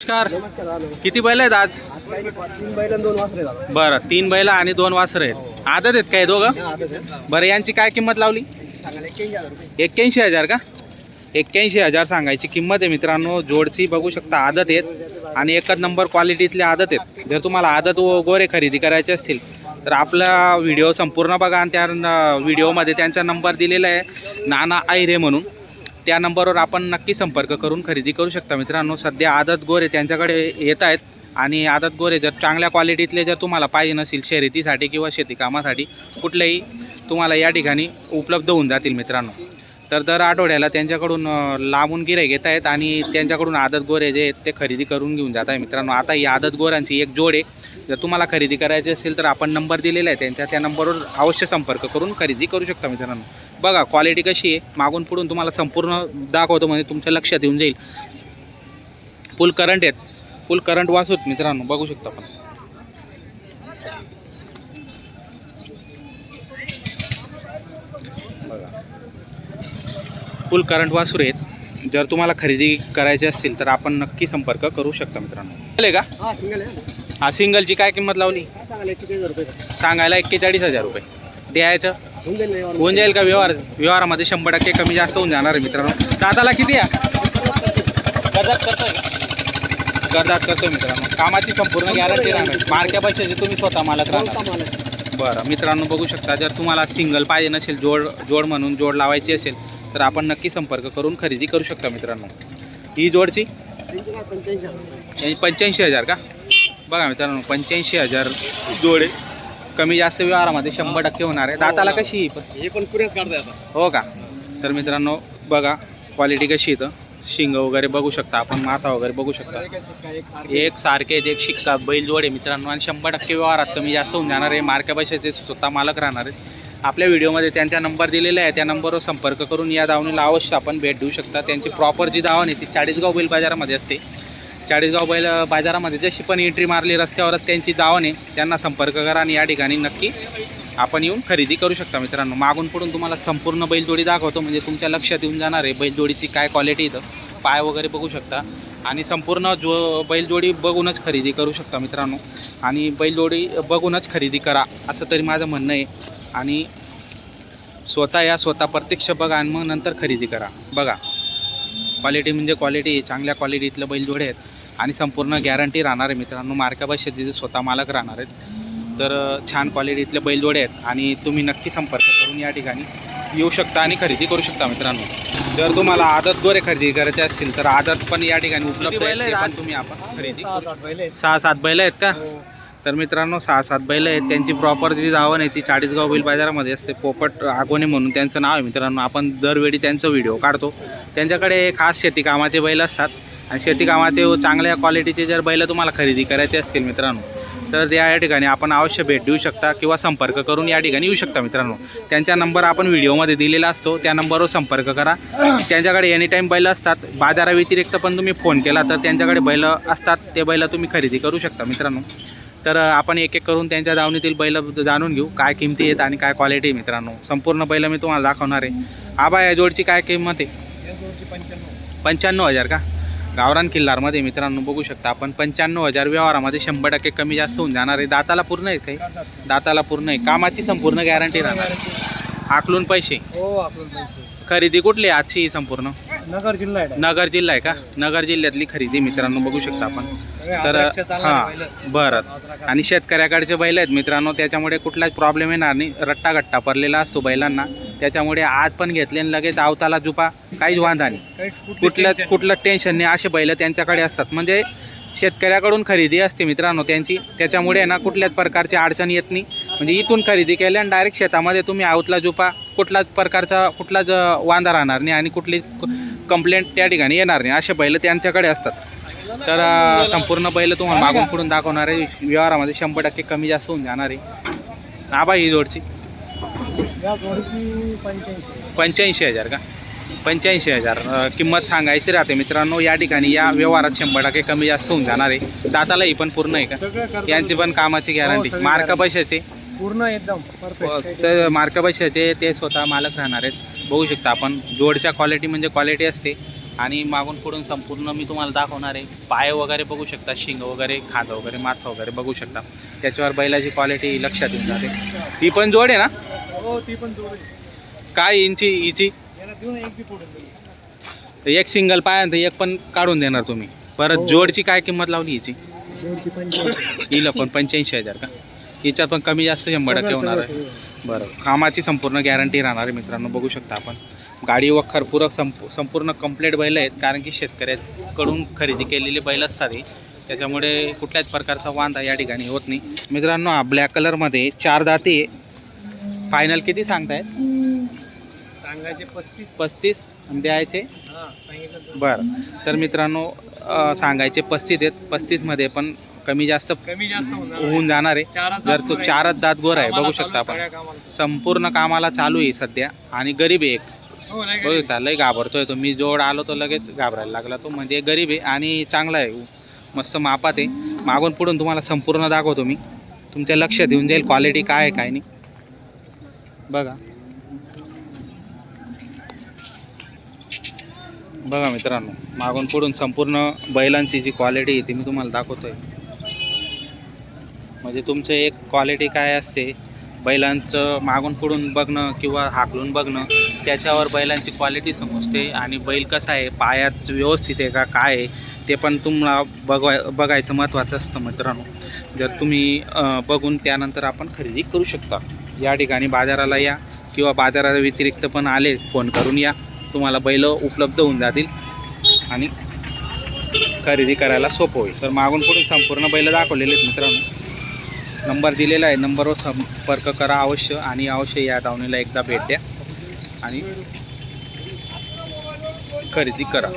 नमस्कार. किती बैल आहेत आज? बरं तीन बैल आणि दोन वासर आहेत. आदत आहेत काय दोघं? बरं यांची काय किंमत लावली? एक्क्याऐंशी हजार का? एक्क्याऐंशी हजार सांगायची किंमत आहे मित्रांनो. जोडची बघू शकता आदत आहेत. आणि एकच नंबर क्वालिटीतले आदत आहेत. जर तुम्हाला आदत व गोरे खरेदी करायचे असतील तर आपला व्हिडिओ संपूर्ण बघा आणि त्या व्हिडिओमध्ये त्यांचा नंबर दिलेला आहे. नाना आयरे म्हणून. त्या नंबरवर आपण नक्की संपर्क करून खरेदी करू शकता. मित्रांनो सध्या आदत गोरे त्यांच्याकडे येत आहेत. आणि आदत गोरे जर चांगल्या क्वालिटीतले जर तुम्हाला पाहिजे नसेल शर्यतीसाठी किंवा शेतीकामासाठी कुठलेही कुठल्याही तुम्हाला या ठिकाणी उपलब्ध होऊन जातील मित्रांनो. तर दर आठवड्याला त्यांच्याकडून लांबून गिऱ्हाईक घेत आहेत आणि त्यांच्याकडून आदत गोरे जे आहेत ते खरेदी करून घेऊन जात आहे मित्रांनो. आता ही आदत गोऱ्यांची एक जोड आहे. जर तुम्हाला खरेदी करायची असेल तर आपण नंबर दिलेला आहे त्यांच्या त्या नंबरवर अवश्य संपर्क करून खरेदी करू शकता मित्रांनो. बघा क्वालिटी कशी आहे? मागून पुढून तुम्हाला संपूर्ण दाखवतो म्हणजे तुमच्या लक्षात येऊन जाईल. फुल करंट आहेत. फुल करंट वाचूत मित्रांनो. बघू शकता आपण. बघा. फुल करंट वासुर आहेत. जर तुम्हाला खरेदी करायची असतील तर आपण नक्की संपर्क करू शकता मित्रांनो. चालेल का? हा सिंगल आहे हा सिंगलची काय किंमत लावली? काय सांगायला एक्केचाळीस हजार रुपये. सांगायला एक्केचाळीस हजार रुपये. द्यायचं? होऊन जाईल ना होऊन जाईल का व्यवहार? व्यवहारामध्ये शंभर टक्के कमी जास्त होऊन जाणार आहे मित्रांनो. दादाला किती आहे? कर्जात करतोय. कर्जात करतोय मित्रांनो. कामाची संपूर्ण गॅरंटी राहणार. मार्क्या पैशाचे तुम्ही स्वतः मालक राहणार. कोणता माल आहे? बरं मित्रांनो बघू शकता. जर तुम्हाला सिंगल पाहिजे नसेल जोड जोड म्हणून जोड लावायची असेल तर आपण नक्की संपर्क करून खरेदी करू शकता मित्रांनो. ही जोडची? पंच्याऐंशी हजार का? बघा मित्रांनो पंच्याऐंशी हजार जोड. आहे कमी जास्त व्यवहारामध्ये शंभर टक्के होणार आहे. दाताला कशी आहे पण? हे पण पुरेच काढताय आता. हो का? तर मित्रांनो बघा क्वालिटी कशी इथं. शिंग वगैरे बघू शकता आपण माथा वगैरे बघू शकता. एक सारखे. एक सारखे आहेत, एक शिक्का बैल जोडे मित्रांनो. आणि शंभर टक्के व्यवहारात कमी जास्त होऊन जाणार आहे. मार्क्या पैशाचे स्वतः मालक राहणार आहेत. आपल्या व्हिडिओमध्ये त्यांचा नंबर दिलेला आहे. त्या नंबरवर संपर्क करून या दावणीला अवश्य आपण भेट देऊ शकता. त्यांची प्रॉपर जी दावण आहे ती चाळीसगाव बैल बाजारामध्ये असते. चाळीसगाव बैल बाजारामध्ये जशी पण एंट्री मारली रस्त्यावरच त्यांची दावण आहे त्यांना संपर्क करा आणि या ठिकाणी नक्की आपण येऊन खरेदी करू शकता मित्रांनो. मागून पुढून तुम्हाला संपूर्ण बैलजोडी दाखवतो. म्हणजे तुमच्या लक्षात येऊन जाणार आहे बैलजोडीची काय क्वालिटी इथं. पाय वगैरे बघू शकता. आणि संपूर्ण जो बैलजोडी बघूनच खरेदी करू शकता मित्रांनो. आणि बैलजोडी बघूनच खरेदी करा असं तरी माझं म्हणणं आहे. आणि स्वतः या स्वतः प्रत्यक्ष बघा आणि मग नंतर खरेदी करा. बघा. क्वालिटी म्हणजे क्वालिटी चांगल्या क्वालिटीतलं बैलजोडे आहेत. आणि संपूर्ण गॅरंटी राहणार आहे मित्रांनो. मार्का जे स्वतः मालक राहणार आहेत. तर छान क्वालिटीतले बैलजोडे आहेत. आणि तुम्ही नक्की संपर्क करून या ठिकाणी येऊ शकता आणि खरेदी करू शकता मित्रांनो. जर तुम्हाला आदत गोरे खरेदी करायचे असतील तर आदत पण या ठिकाणी उपलब्ध आहे पण तुम्ही आपण खरेदी सहा करू सात बैल आहेत. शकता. सहा सात बैल आहेत का? हो. तर मित्रांनो सहा सात बैल आहेत. त्यांची प्रॉपर जी दावण आहे ती चाळीसगाव बैल बाजारामध्ये असते. पोपट आगोने म्हणून त्यांचं नाव आहे मित्रांनो. आपण दरवेळी त्यांचं व्हिडिओ काढतो. त्यांच्याकडे खास शेती कामाचे बैल असतात. आणि शेती कामाचे चांगल्या क्वालिटीचे जर बैल तुम्हाला खरेदी करायचे असतील मित्रांनो तर या ठिकाणी आपण अवश्य भेट देऊ शकता किंवा संपर्क करून या ठिकाणी येऊ शकता मित्रांनो. त्यांचा नंबर आपण व्हिडिओमध्ये दिलेला असतो. त्या नंबरवर संपर्क करा. त्यांच्याकडे एनी टाईम बैल असतात. बाजाराव्यतिरिक्त पण तुम्ही फोन केला तर त्यांच्याकडे बैल असतात. ते बैल तुम्ही खरेदी करू शकता मित्रांनो. तर आपण एक एक करून त्यांच्या दावणीतील बैल जाणून घेऊ. काय किमती आहेत आणि काय क्वालिटी आहे मित्रांनो. संपूर्ण बैल मी तुम्हाला दाखवणार आहे. आबा या जोडची काय किंमत आहे? पंच्याण्णव पंच्याण्णव हजार का? गावरान किल्लारमध्ये मित्रांनो बघू शकता आपण. पंच्याण्णव हजार व्यवहारामध्ये शंभर टक्के कमी जास्त होऊन जाणार आहे. दाताला पूर्ण आहे काही? दाताला पूर्ण आहे. कामाची संपूर्ण गॅरंटी राहणार. आकलून पैसे. हो आपण पैसे. खरेदी कुठली आहे? आजची संपूर्ण? नगर जिल्हा आहे. नगर जिल्हा आहे का? नगर जिल्ह्यातली खरेदी मित्रांनो बघू शकता आपण. तर. हां बरं. आणि शेतकऱ्याकडचे बैल आहेत मित्रांनो त्याच्यामुळे कुठलाच प्रॉब्लेम येणार नाही. रट्टा गट्टा पडलेला असतो बैलांना. त्याच्यामुळे आज पण घेतले आणि लगेच आवताला जुपा काहीच वांधा नाही. कुठलंच कुठलं टेन्शन नाही. असे बैल त्यांच्याकडे असतात. म्हणजे शेतकऱ्याकडून खरेदी असते मित्रांनो त्यांची. त्याच्यामुळे ना कुठल्याच प्रकारची अडचण येत नाही. म्हणजे इथून खरेदी केली आणि डायरेक्ट शेतामध्ये तुम्ही आवतला जुपा कुठलाच प्रकारचा कुठलाच वांदा राहणार नाही आणि कुठली कंप्लेंट त्या ठिकाणी येणार नाही. असे बैल त्यांच्याकडे असतात. तर संपूर्ण बैल तुम्हाला मागून पुढून दाखवणार आहे. व्यवहारामध्ये शंभर टक्के कमी जास्त होऊन जाणार आहे. आबा ही जोडची. पंच्याऐंशी. हजार का? पंच्याऐंशी हजार. किंमत सांगायची राहते मित्रांनो या ठिकाणी या व्यवहारात शंभर टक्के कमी जास्त होऊन जाणार आहे. दातालाही पण पूर्ण आहे का? यांची पण कामाची गॅरंटी. हो, मार्क. पैशाचे. पूर्ण एकदम. परफेक्ट तर मार्क पैशाचे ते स्वतः मालक राहणार आहेत. बघू शकता आपण. जोडच्या क्वालिटी म्हणजे क्वालिटी असते. आणि मागून पुढून संपूर्ण मी तुम्हाला दाखवणार आहे. पाय वगैरे बघू शकता शिंग वगैरे खांदा वगैरे माथा वगैरे बघू शकता. त्याच्यावर बैलाची क्वालिटी लक्षात येऊन जाते. ती पण जोड आहे ना? हो ती पण जोड काय इंची हिची एक सिंगल पाय आणि एक पण काढून देणार तुम्ही. परत हो. जोडची काय किंमत लावली हिची? हिला पण पंच्याऐंशी हजार का? हिच्यात पण कमी जास्त शंभर टक्के होणार आहे. बरं. कामाची संपूर्ण गॅरंटी राहणार आहे मित्रांनो बघू शकता आपण. गाडी वखर पूरक संप संपूर्ण कंप्लीट बैल आहेत कारण की शेतकऱ्याकडून खरेदी केलेली बैल असतात ही. त्याच्यामुळे कुठल्याच प्रकारचा वांदा या ठिकाणी होत नाही. मित्रांनो हा ब्लॅक कलरमध्ये चार दाती फायनल किती सांगतायत? सांगायचे पस्तीस. पस्तीस आणि द्यायचे? हा. बरं. तर मित्रांनो सांगायचे पस्तीस आहेत. पस्तीसमध्ये पण कमी जास्त कमी जास्त होऊन जाणार आहे. जर तो चारच दात गोर आहे बघू शकता आपण. संपूर्ण कामाला चालू आहे सध्या आणि गरीब आहे एक. हो बघू? शकता लय घाबरतोय तो. मी जोड आलो तो लगेच घाबरायला लागला तो. म्हणजे गरीब आहे आणि चांगला आहे. मस्त मापात आहे. मागून पुढून तुम्हाला संपूर्ण दाखवतो मी. तुमच्या लक्षात येऊन जाईल क्वालिटी काय आहे काय नाही. बघा. बघा मित्रांनो मागून पुढून संपूर्ण बैलांची जी क्वालिटी आहे ती मी तुम्हाला दाखवतोय. म्हणजे तुमचं एक क्वालिटी काय असते? बैलांचं मागून पुढून बघणं किंवा हाकलून बघणं त्याच्यावर बैलांची क्वालिटी समजते आणि बैल कसा आहे? पायात व्यवस्थित आहे का? काय आहे? ते पण तुम्हाला बघवाय बघायचं महत्त्वाचं असतं मित्रांनो. जर तुम्ही बघून त्यानंतर आपण खरेदी करू शकता. या ठिकाणी बाजाराला या किंवा बाजारा व्यतिरिक्त पण आले फोन करून या. तुम्हाला बैल उपलब्ध होऊन जातील आणि खरेदी करायला सोपं होईल. तर मागून पुढे संपूर्ण बैल दाखवलेले आहेत मित्रांनो. नंबर दिलेला आहे. नंबरवर संपर्क करा अवश्य आणि अवश्य या दावणीला एकदा भेट द्या. आणि खरेदी करा.